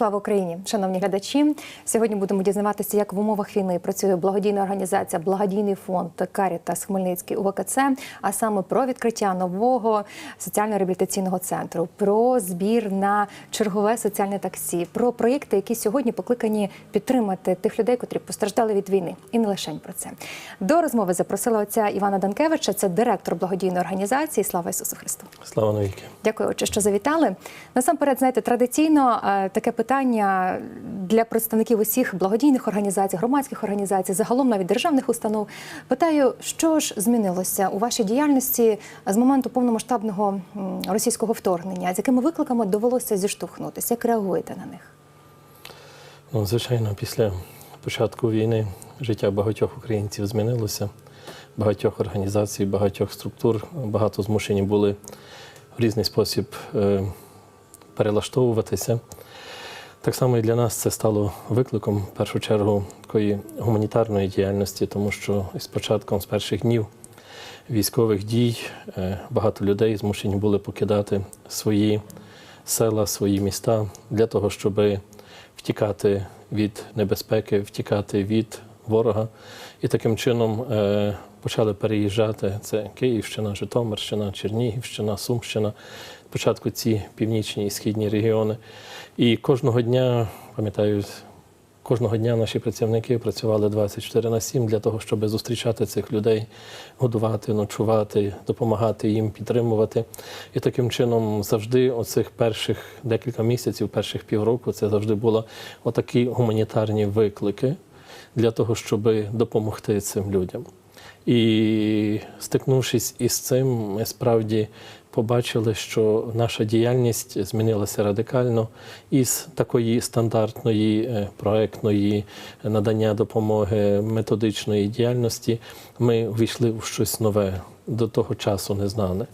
Слава Україні, шановні глядачі. Сьогодні будемо дізнаватися, як в умовах війни працює благодійна організація, благодійний фонд Карітас Хмельницький УВКЦ, а саме про відкриття нового соціально-реабілітаційного центру, про збір на чергове соціальне таксі, про проєкти, які сьогодні покликані підтримати тих людей, котрі постраждали від війни, і не лише про це. До розмови запросила отця Івана Данкевича, це директор благодійної організації. Слава Ісусу Христу! Слава навіки. Дякую, отче, що завітали. Насамперед, знаєте, традиційно е, таке питання для представників усіх благодійних організацій, громадських організацій, загалом навіть державних установ. Питаю, що ж змінилося у вашій діяльності з моменту повномасштабного російського вторгнення? З якими викликами довелося зіштовхнутися? Як реагуєте на них? Ну, звичайно, після початку війни життя багатьох українців змінилося, багатьох організацій, багатьох структур, багато змушені були в різний спосіб е, перелаштовуватися. Так само і для нас це стало викликом в першу чергу такої гуманітарної діяльності, тому що з початком з перших днів військових дій е, багато людей змушені були покидати свої села, свої міста для того, щоб втікати від небезпеки, втікати від ворога. І таким чином е, почали переїжджати. Це Київщина, Житомирщина, Чернігівщина, Сумщина. Спочатку ці північні і східні регіони. І кожного дня, пам'ятаю, Кожного дня наші працівники працювали 24 на 7 для того, щоб зустрічати цих людей, годувати, ночувати, допомагати їм, підтримувати. І таким чином завжди оцих перших декілька місяців, перших півроку, це завжди були отакі гуманітарні виклики для того, щоб допомогти цим людям. І стикнувшись із цим, ми справді побачили, що наша діяльність змінилася радикально із такої стандартної е, проектної надання допомоги методичної діяльності. Ми війшли в щось нове, до того часу незнане.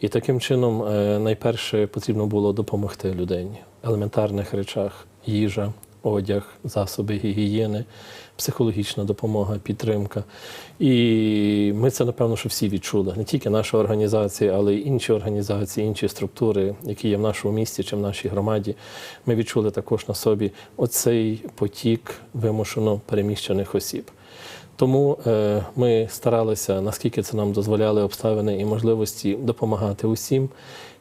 І таким чином, е, найперше потрібно було допомогти людині в елементарних речах: їжа, одяг, засоби гігієни, психологічна допомога, підтримка. І ми це, напевно, що всі відчули. Не тільки наша організація, але й інші організації, інші структури, які є в нашому місті чи в нашій громаді. Ми відчули також на собі оцей потік вимушено переміщених осіб. Тому е, ми старалися, наскільки це нам дозволяли обставини і можливості допомагати усім.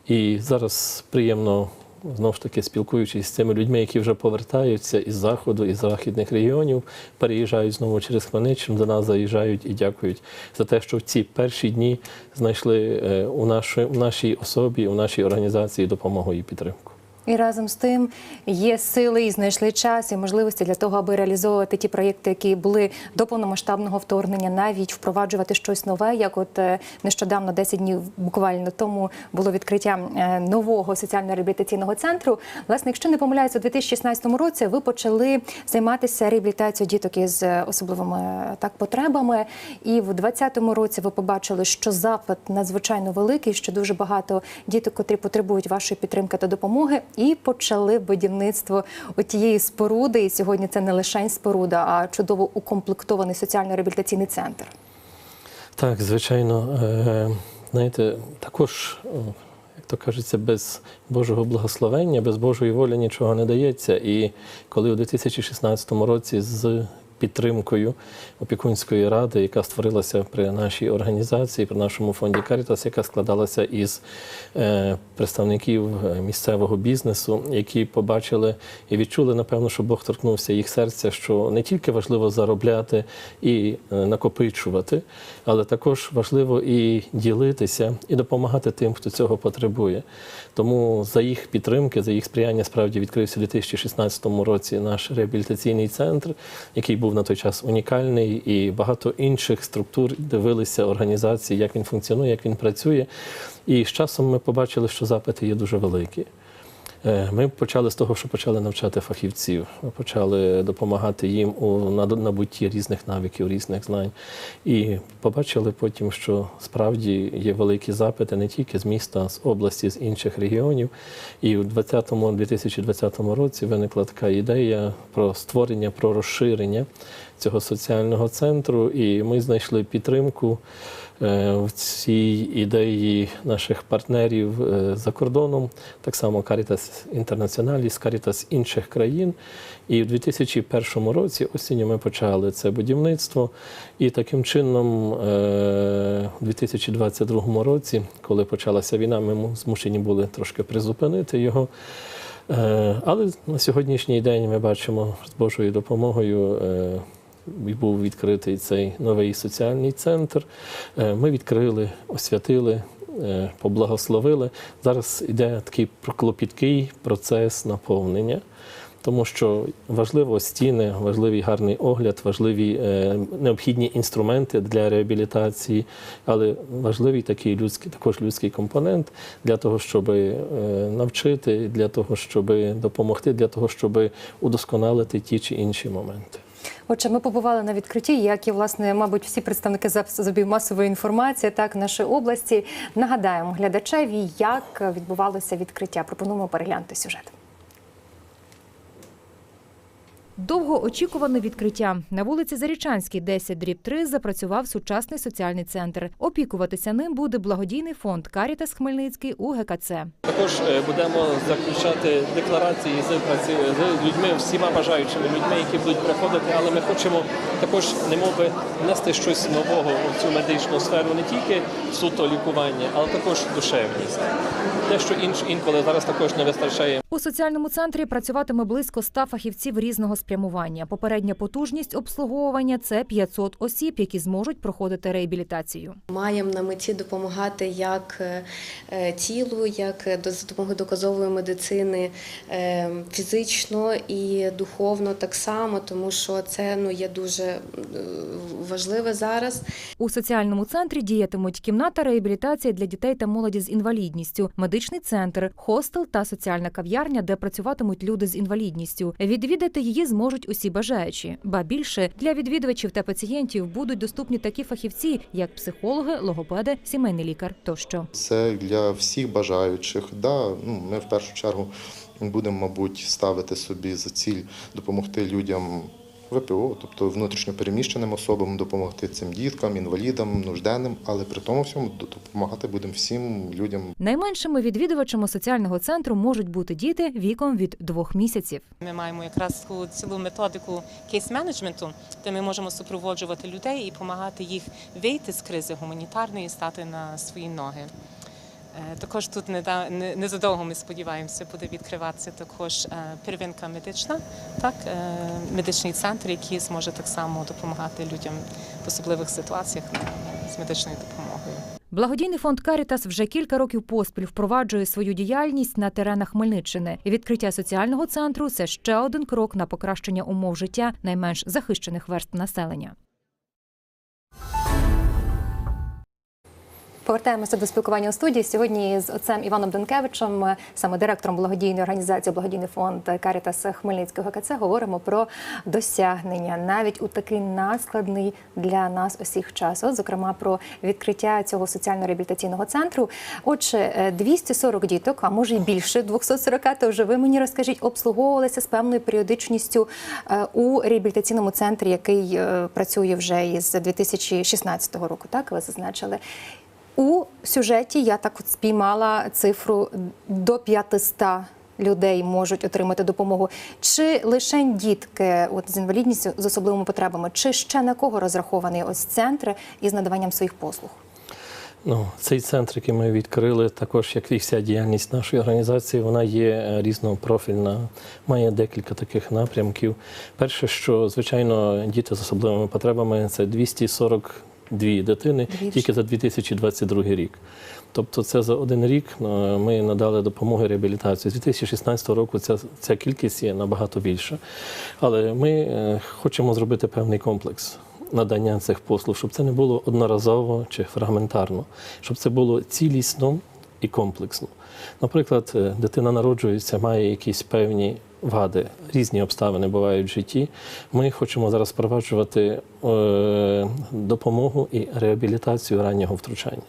І зараз приємно знову ж таки спілкуючись з цими людьми, які вже повертаються із заходу, із західних регіонів, переїжджають знову через Хмельниччину, до нас заїжджають і дякують за те, що в ці перші дні знайшли е, у нашій, нашій особі, у нашій організації допомогу і підтримку. І разом з тим є сили і знайшли час і можливості для того, аби реалізовувати ті проєкти, які були до повномасштабного вторгнення, навіть впроваджувати щось нове. Як от е, нещодавно, 10 днів буквально тому було відкриття е, нового соціально-реабілітаційного центру. Власне, якщо не помиляюся, у 2016 році ви почали займатися реабілітацією діток із е, особливими так потребами. І в 2020 році ви побачили, що запит надзвичайно великий, що дуже багато діток, котрі потребують вашої підтримки та допомоги, і почали будівництво тієї споруди. І сьогодні це не лише споруда, а чудово укомплектований соціально-реабілітаційний центр. Так, звичайно, е, знаєте, також, як то кажеться, без Божого благословення, без Божої волі нічого не дається. І коли у 2016 році з підтримкою опікунської ради, яка створилася при нашій організації, при нашому фонді Карітас, яка складалася із е, представників е, місцевого бізнесу, які побачили і відчули, напевно, що Бог торкнувся їх серця, що не тільки важливо заробляти і е, накопичувати, але також важливо і ділитися, і допомагати тим, хто цього потребує. Тому за їх підтримки, за їх сприяння справді відкрився у 2016 році наш реабілітаційний центр, який був на той час унікальний, і багато інших структур дивилися організації, як він функціонує, як він працює. І з часом ми побачили, що запити є дуже великі. Е, Ми почали з того, що почали навчати фахівців, почали допомагати їм у набутті різних навиків, різних знань. І побачили потім, що справді є великі запити не тільки з міста, а з області, з інших регіонів. І 2020 2020 році виникла така ідея про створення, про розширення цього соціального центру, і ми знайшли підтримку е, в цій ідеї наших партнерів е, за кордоном, так само Caritas Internationalis, Caritas інших країн. І в 2001 році осінню ми почали це будівництво. І таким чином, е, у 2022 році, коли почалася війна, ми змушені були трошки призупинити його. Але на сьогоднішній день ми бачимо з Божою допомогою. Був відкритий цей новий соціальний центр. Е, Ми відкрили, освятили, е, поблагословили. Зараз йде такий клопіткий процес наповнення, тому що важливо стіни, важливий гарний огляд, важливі е, необхідні інструменти для реабілітації, але важливий такий людський, також людський компонент для того, щоб навчити, для того, щоб допомогти, для того, щоб удосконалити ті чи інші моменти. Отже, ми побували на відкритті, як і власне, мабуть, всі представники засобів масової інформації так нашої області. Нагадаємо глядачеві, як відбувалося відкриття. Пропонуємо переглянути сюжет. Довгоочікуване відкриття на вулиці Зарічанській, 10 дріб 3, запрацював сучасний соціальний центр. Опікуватися ним буде благодійний фонд Карітас Хмельницький УГКЦ. Також е, будемо заключати декларації з праці- з людьми, всіма бажаючими людьми, які будуть приходити. Але ми хочемо також немови внести щось нового в цю медичну сферу, не тільки суто лікування, але також душевність. Те, що інш інколи зараз також не вистачає. У соціальному центрі працюватиме близько 100 фахівців різного спрямування. Попередня потужність обслуговування це 500 осіб, які зможуть проходити реабілітацію. Маємо на меті допомагати як е, е, тілу, як е, до- за допомогою доказової медицини фізично і духовно так само, тому що це ну є дуже важливе зараз. У соціальному центрі діятимуть кімната реабілітації для дітей та молоді з інвалідністю, медичний центр, хостел та соціальна кав'ярня, де працюватимуть люди з інвалідністю. Відвідати її зможуть усі бажаючі. Ба більше для відвідувачів та пацієнтів будуть доступні такі фахівці, як психологи, логопеди, сімейний лікар тощо. Це для всіх бажаючих. Да, ну, ми в першу чергу будемо, мабуть, ставити собі за ціль допомогти людям ВПО, тобто внутрішньопереміщеним особам, допомогти цим діткам, інвалідам, нужденним, але при тому всьому допомагати будемо всім людям Найменшими відвідувачами соціального центру можуть бути діти віком від двох місяців. Ми маємо якраз таку цілу методику кейс-менеджменту, де ми можемо супроводжувати людей і допомагати їх вийти з кризи гуманітарної і стати на свої ноги. Е, Також тут незадовго ми сподіваємося, буде відкриватися також е, первинка медична, так е, медичний центр, який зможе так само допомагати людям в особливих ситуаціях з медичною допомогою. Благодійний фонд Карітас вже кілька років поспіль впроваджує свою діяльність на теренах Хмельниччини. І Відкриття соціального центру це ще один крок на покращення умов життя найменш захищених верств населення. Повертаємося до спілкування у студії. Сьогодні з отцем Іваном Донкевичем, саме директором благодійної організації Благодійний фонд Карітас Хмельницького ГКЦ, говоримо про досягнення навіть у такий надскладний для нас усіх час. От, зокрема, про відкриття цього соціально-реабілітаційного центру. Отже, е, 240 діток, а може й більше 240, то вже ви мені розкажіть, обслуговувалися з певною періодичністю е, у реабілітаційному центрі, який е, працює вже із 2016 року. Так ви зазначили. У сюжеті я так от спіймала цифру до 500 людей можуть отримати допомогу. Чи лише дітки от, з інвалідністю з особливими потребами, чи ще на кого розрахований ось центр із надаванням своїх послуг? Ну, цей центр, який ми відкрили, також як і вся діяльність нашої організації, вона є е, різнопрофільна, має декілька таких напрямків. Перше, що звичайно діти з особливими потребами це 242 дитини Двічі. тільки за 2022 рік. Тобто, це за один рік е, ми надали допомоги реабілітації. З 2016 року ця, ця кількість є набагато більша. Але ми е, хочемо зробити певний комплекс надання цих послуг, щоб це не було одноразово чи фрагментарно, щоб це було цілісно і комплексно. Наприклад, е, дитина народжується, має якісь певні вади, різні обставини бувають в житті. Ми хочемо зараз впроваджувати е, допомогу і реабілітацію раннього втручання.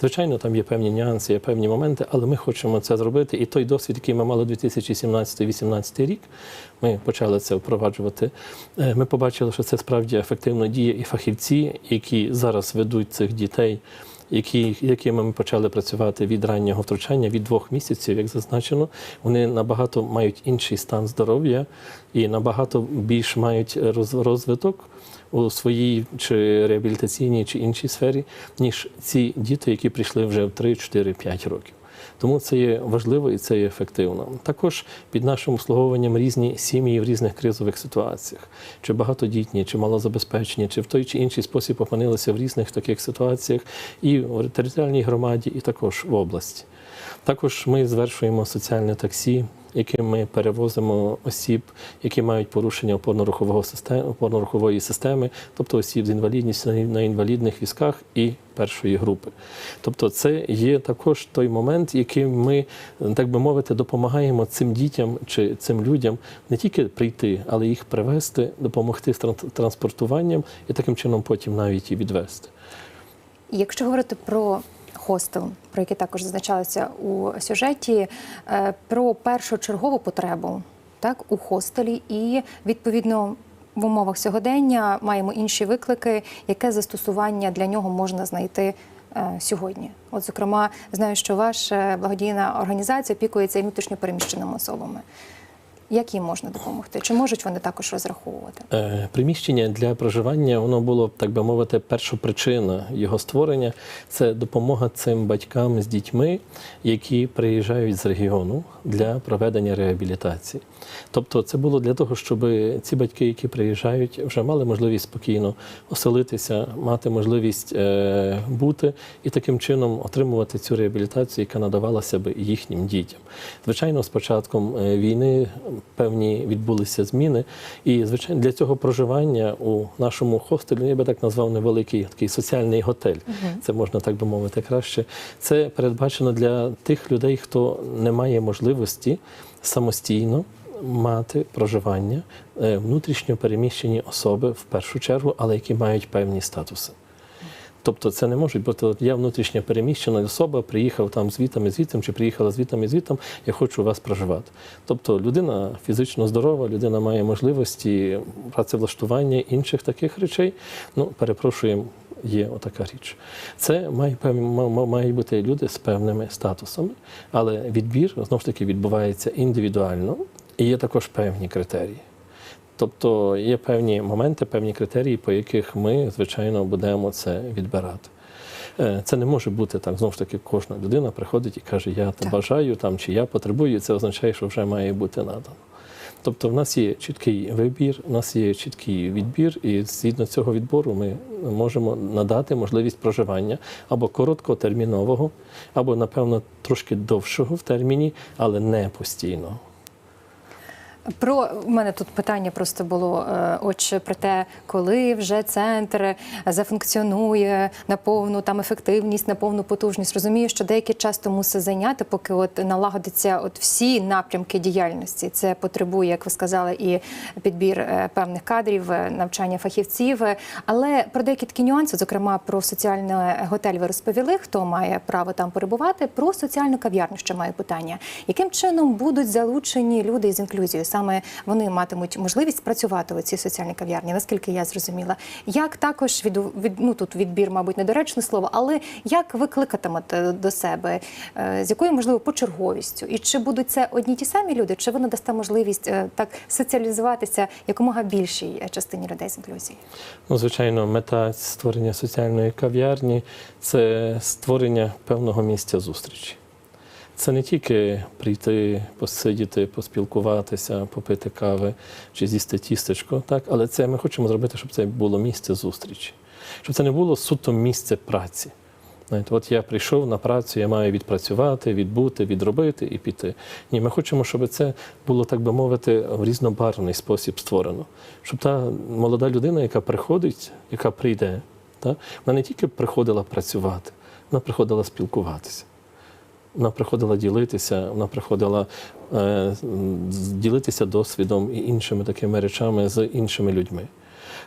Звичайно, там є певні нюанси, є певні моменти, але ми хочемо це зробити. І той досвід, який ми мали 2017-2018 рік, ми почали це впроваджувати. Е, Ми побачили, що це справді ефективно діє, і фахівці, які зараз ведуть цих дітей. Які, якими ми почали працювати від раннього втручання, від двох місяців, як зазначено, вони набагато мають інший стан здоров'я і набагато більш мають роз- розвиток у своїй чи реабілітаційній чи іншій сфері, ніж ці діти, які прийшли вже в 3, 4, 5 років. Тому це є важливо і це є ефективно. Також під нашим обслуговуванням різні сім'ї в різних кризових ситуаціях, чи багатодітні, чи малозабезпечені, чи в той чи інший спосіб опинилися в різних таких ситуаціях і в територіальній громаді, і також в області. Також ми звершуємо соціальне таксі, яким ми перевозимо осіб, які мають порушення опорно-рухової системи, тобто осіб з інвалідністю на- інвалідних візках і першої групи. Тобто, це є також той момент, яким ми, так би мовити, допомагаємо цим дітям чи цим людям не тільки прийти, але їх привезти, допомогти з тран- транспортуванням і таким чином потім навіть і відвести. Якщо говорити про хостел, про який також зазначалося у сюжеті, е, про першочергову потребу так, у хостелі, і відповідно в умовах сьогодення маємо інші виклики, яке застосування для нього можна знайти. е, Сьогодні, от зокрема, знаю, що ваша благодійна організація опікується і внутрішньопереміщеними особами. Як їм можна допомогти? Чи можуть вони також розраховувати? Е, Приміщення для проживання воно було, так би мовити, першопричина його створення це допомога цим батькам з дітьми, які приїжджають з регіону для проведення реабілітації. Тобто, це було для того, щоб ці батьки, які приїжджають, вже мали можливість спокійно оселитися, мати можливість е, бути і таким чином отримувати цю реабілітацію, яка надавалася би їхнім дітям. Звичайно, з початком е, війни певні відбулися зміни, і звичайно для цього проживання у нашому хостелі, я би так назвав невеликий такий соціальний готель. Це можна так би мовити краще. Це передбачено для тих людей, хто не має можливості самостійно. Мати проживання е, внутрішньо переміщені особи в першу чергу, але які мають певні статуси. Тобто це не може бути, я внутрішньо переміщена особа, приїхав там звітом і звітом, чи приїхала звітом і звітом, я хочу у вас проживати. Тобто людина фізично здорова, людина має можливості працевлаштування інших таких речей. Ну, перепрошуємо, є отака річ. Це має мають бути люди з певними статусами, але відбір знову ж таки відбувається індивідуально і є також певні критерії. Тобто є певні моменти, певні критерії, по яких ми, звичайно, будемо це відбирати. Е, Це не може бути так. Знову ж таки, кожна людина приходить і каже, я Так. бажаю там чи я потребую. Це означає, що вже має бути надано. Тобто, в нас є чіткий вибір, у нас є чіткий відбір, і згідно цього відбору ми можемо надати можливість проживання або короткотермінового, або, напевно, трошки довшого в терміні, але не постійного. Про у мене тут питання просто було е, отже про те, коли вже центр зафункціонує на повну там ефективність, на повну потужність. Розумію, що деякий час то мусить зайняти, поки от налагодиться от всі напрямки діяльності. Це потребує, як ви сказали, і підбір е, певних кадрів, е, навчання фахівців. Але про деякі такі нюанси, зокрема про соціальний готель, ви розповіли, хто має право там перебувати. Про соціальну кав'ярню ще маю питання. Яким чином будуть залучені люди з інклюзією? Саме вони матимуть можливість працювати у цій соціальній кав'ярні, наскільки я зрозуміла. Як також від, від ну тут відбір, мабуть, недоречне слово, але як ви кликатимете до себе, Е, з якою можливо почерговістю? І чи будуть це одні ті самі люди, чи ви надасте можливість е, так соціалізуватися якомога більшій е, частині людей з інклюзією? Ну, звичайно, мета створення соціальної кав'ярні це створення певного місця зустрічі. Це не тільки прийти, посидіти, поспілкуватися, попити кави чи з'їсти тістечко, так? але це ми хочемо зробити, щоб це було місце зустрічі, щоб це не було суто місце праці. Знаєте, от я прийшов на працю, я маю відпрацювати, відбути, відробити і піти. Ні, ми хочемо, щоб це було, так би мовити, в різнобарвний спосіб створено. Щоб та молода людина, яка приходить, яка прийде, та, вона не тільки приходила працювати, вона приходила спілкуватися. Вона приходила ділитися, вона приходила е, ділитися досвідом і іншими такими речами з іншими людьми.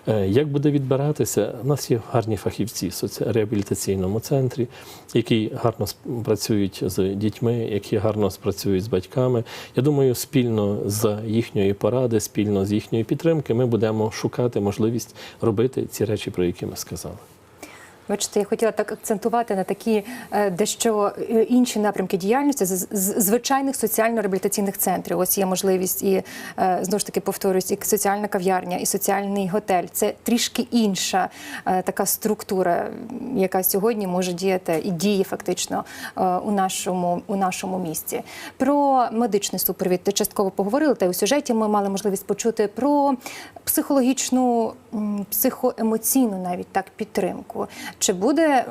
Е, Як буде відбиратися? У нас є гарні фахівці в реабілітаційному центрі, які гарно працюють з дітьми, які гарно спрацюють з батьками. Я думаю, спільно з їхньої поради, спільно з їхньої підтримки, ми будемо шукати можливість робити ці речі, про які ми сказали. Бачите, я хотіла так акцентувати на такі е, дещо е, інші напрямки діяльності з звичайних соціально-реабілітаційних центрів. Ось є можливість і е, знову ж таки повторюсь, і соціальна кав'ярня, і соціальний готель. Це трішки інша така структура, яка сьогодні може діяти і діє фактично у нашому у нашому місті. Про медичний супровід ти частково поговорили. Та й у сюжеті ми мали можливість почути про психологічну, психоемоційну навіть так підтримку. Чи буде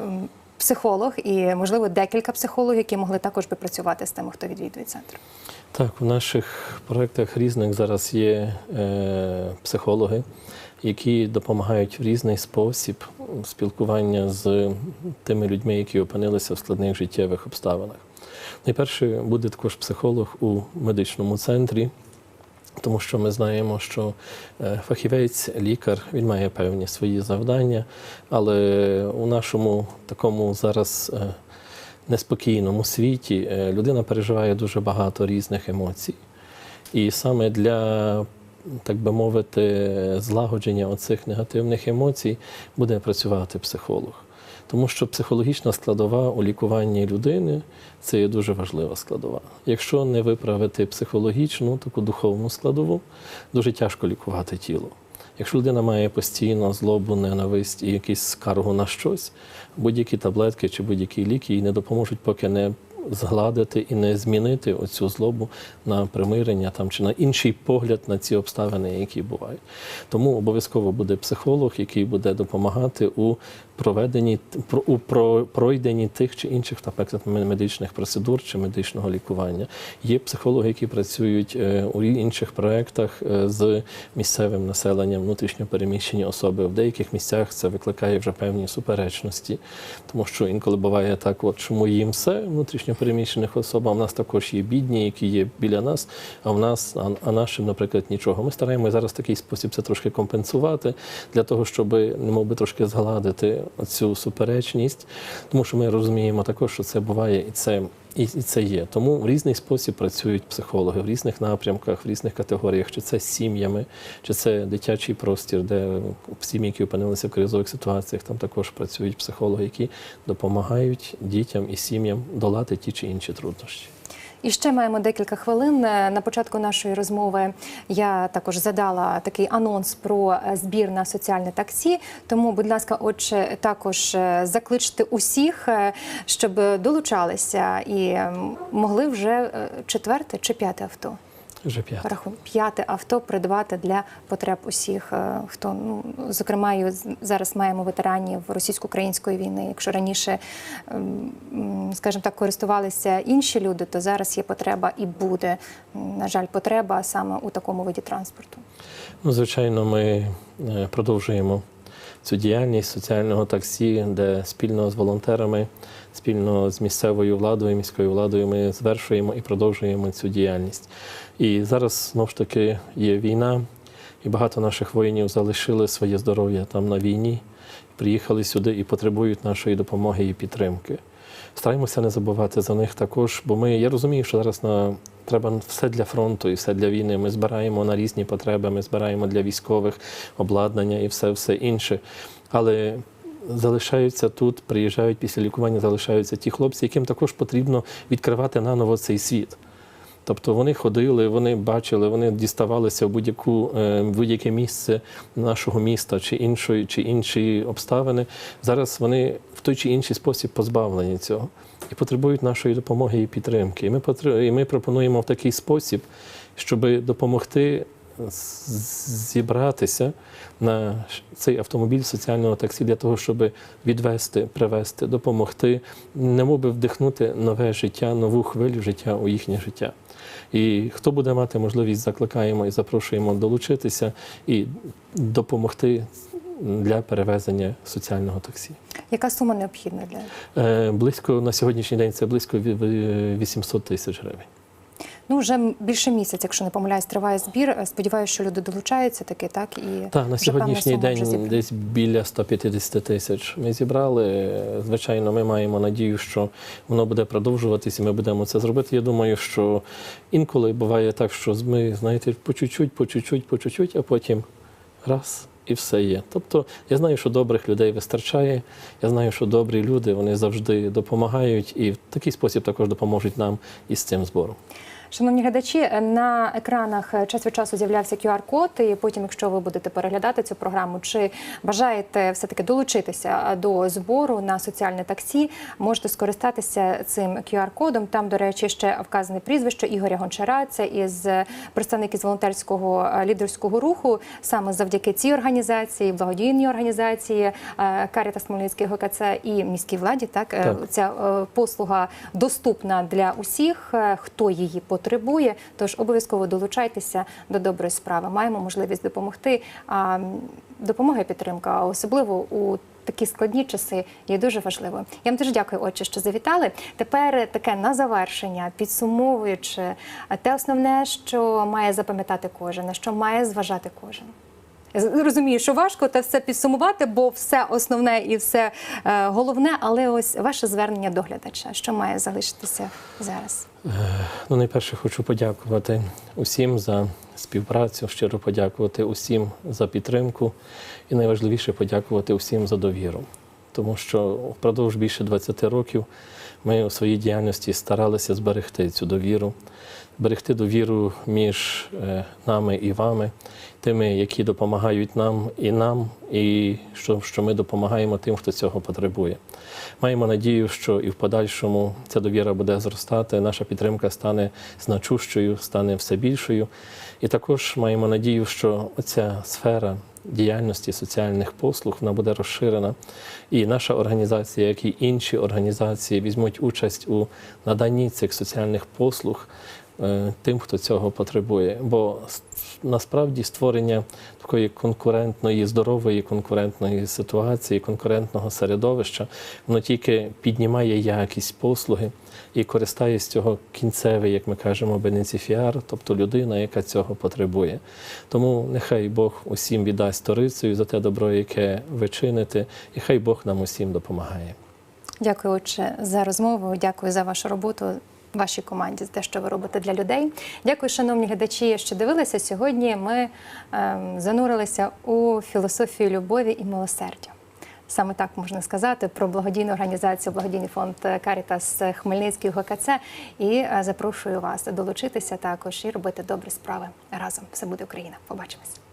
психолог і, можливо, декілька психологів, які могли також би працювати з тими, хто відвідує центр? Так, у наших проєктах різних зараз є е, психологи, які допомагають в різний спосіб спілкування з тими людьми, які опинилися в складних життєвих обставинах. Найперше буде також психолог у медичному центрі. Тому що ми знаємо, що е, фахівець, лікар, він має певні свої завдання, але у нашому такому зараз е, неспокійному світі е, людина переживає дуже багато різних емоцій. І саме для, так би мовити, злагодження оцих негативних емоцій буде працювати психолог. Тому що психологічна складова у лікуванні людини це є дуже важлива складова. Якщо не виправити психологічну, таку духовну складову, дуже тяжко лікувати тіло. Якщо людина має постійно злобу, ненависть і якусь скаргу на щось, будь-які таблетки чи будь-які ліки їй не допоможуть, поки не згладити і не змінити оцю злобу на примирення там чи на інший погляд на ці обставини, які бувають. Тому обов'язково буде психолог, який буде допомагати у проведенні про- у про- пройденні тих чи інших, наприклад, медичних процедур чи медичного лікування. Є психологи, які працюють е, у інших проєктах е, з місцевим населенням, внутрішньо переміщені особи. В деяких місцях це викликає вже певні суперечності, тому що інколи буває так, от чому їм все внутрішньо переміщених особ, а в нас також є бідні, які є біля нас, а в нас, а, нашим, наприклад, нічого. Ми стараємося зараз такий спосіб це трошки компенсувати для того, щоб немов би трошки згладити цю суперечність, тому що ми розуміємо також, що це буває і це. І це є. Тому в різний спосіб працюють психологи в різних напрямках, в різних категоріях, чи це з сім'ями, чи це дитячий простір, де сім'ї, які опинилися в кризових ситуаціях, там також працюють психологи, які допомагають дітям і сім'ям долати ті чи інші труднощі. І ще маємо декілька хвилин. Е, На початку нашої розмови я також задала такий анонс про е, збір на соціальне таксі. Тому, будь ласка, отже, також е, закличте усіх, щоб долучалися і могли вже четверте чи п'яте авто. Вже п'яте. П'яте авто придбати для потреб усіх, е, хто ну зокрема і зараз маємо ветеранів російсько-української війни. Якщо раніше, ем, скажімо так, користувалися інші люди, то зараз є потреба і буде на жаль потреба саме у такому виді транспорту. Ну, звичайно, ми е, продовжуємо цю діяльність соціального таксі, де спільно з волонтерами, спільно з місцевою владою, міською владою ми звершуємо і продовжуємо цю діяльність. І зараз знову ж таки є війна, і багато наших воїнів залишили своє здоров'я там на війні, приїхали сюди і потребують нашої допомоги і підтримки. Стараємося не забувати за них також, бо ми я розумію, що зараз на треба все для фронту і все для війни. Ми збираємо на різні потреби, ми збираємо для військових обладнання і все, все інше. Але залишаються тут, приїжджають після лікування, залишаються ті хлопці, яким також потрібно відкривати наново цей світ. Тобто вони ходили, вони бачили, вони діставалися в будь-яку е, будь-яке місце нашого міста чи іншої, чи інші обставини. Зараз вони в той чи інший спосіб позбавлені цього і потребують нашої допомоги і підтримки. І ми потр- і ми пропонуємо в такий спосіб, щоб допомогти зібратися на цей автомобіль соціального таксі для того, щоб відвести, привезти, допомогти, немоби вдихнути нове життя, нову хвилю життя у їхнє життя. І хто буде мати можливість, закликаємо і запрошуємо долучитися і допомогти для перевезення соціального таксі. Яка сума необхідна для Е, Близько на сьогоднішній день це близько ві- ві- 800 тисяч гривень. Ну вже більше місяця, якщо не помиляюсь, триває збір. Е, Сподіваюся, що люди долучаються таки, так і Так, на сьогоднішній день десь біля 150 тисяч ми зібрали. Звичайно, ми маємо надію, що воно буде продовжуватися, і ми будемо це зробити. Я думаю, що інколи буває так, що ми, знаєте, по чуть-чуть, по чуть-чуть, по чуть-чуть, а потім раз. І все є. Тобто я знаю, що добрих людей вистачає. Я знаю, що добрі люди вони завжди допомагають і в такий спосіб також допоможуть нам із цим збором. Шановні глядачі, на екранах е, час від часу з'являвся QR-код, і потім, якщо ви будете переглядати цю програму, чи бажаєте все-таки долучитися до збору на соціальне таксі, можете скористатися цим QR-кодом. Там, до речі, ще вказане прізвище Ігоря Гончара. Це із е, представник із волонтерського е, лідерського руху. Саме завдяки цій організації, благодійній організації е, Каріта Смольницький ГКЦ і міській владі. Так, е, Так. ця е, послуга доступна для усіх, е, хто її потребує. Тож обов'язково долучайтеся до доброї справи. Маємо можливість допомогти. А допомога і підтримка, особливо у такі складні часи, є дуже важливою. Я вам дуже дякую, отче, що завітали. Тепер таке на завершення, підсумовуючи те основне, що має запам'ятати кожен, на що має зважати кожен. Розумію, що важко те все підсумувати, бо все основне і все е, головне, але ось ваше звернення до глядача, що має залишитися зараз. Ну, найперше хочу подякувати усім за співпрацю, щиро подякувати усім за підтримку і найважливіше подякувати усім за довіру. Тому що впродовж більше 20 років ми у своїй діяльності старалися зберегти цю довіру, зберегти довіру між е, нами і вами, тими, які допомагають нам і нам, і що, що ми допомагаємо тим, хто цього потребує. Маємо надію, що і в подальшому ця довіра буде зростати, наша підтримка стане значущою, стане все більшою. І також маємо надію, що оця сфера діяльності соціальних послуг вона буде розширена. І наша організація, як і інші організації, візьмуть участь у наданні цих соціальних послуг тим, хто цього потребує. Бо насправді створення такої конкурентної, здорової конкурентної ситуації, конкурентного середовища, воно тільки піднімає якість послуги і користає з цього кінцевий, як ми кажемо, бенефіціар, тобто людина, яка цього потребує. Тому нехай Бог усім віддасть сторицею за те добро, яке ви чините, і хай Бог нам усім допомагає. Дякую, отче, за розмову. Дякую за вашу роботу. Вашій команді за те, що ви робите для людей. Дякую, шановні глядачі, що дивилися. Сьогодні ми ем, занурилися у філософію любові і милосердя. Саме так можна сказати про благодійну організацію, благодійний фонд Карітас Хмельницький ГКЦ. І е, запрошую вас долучитися також і робити добрі справи разом. Все буде Україна. Побачимось.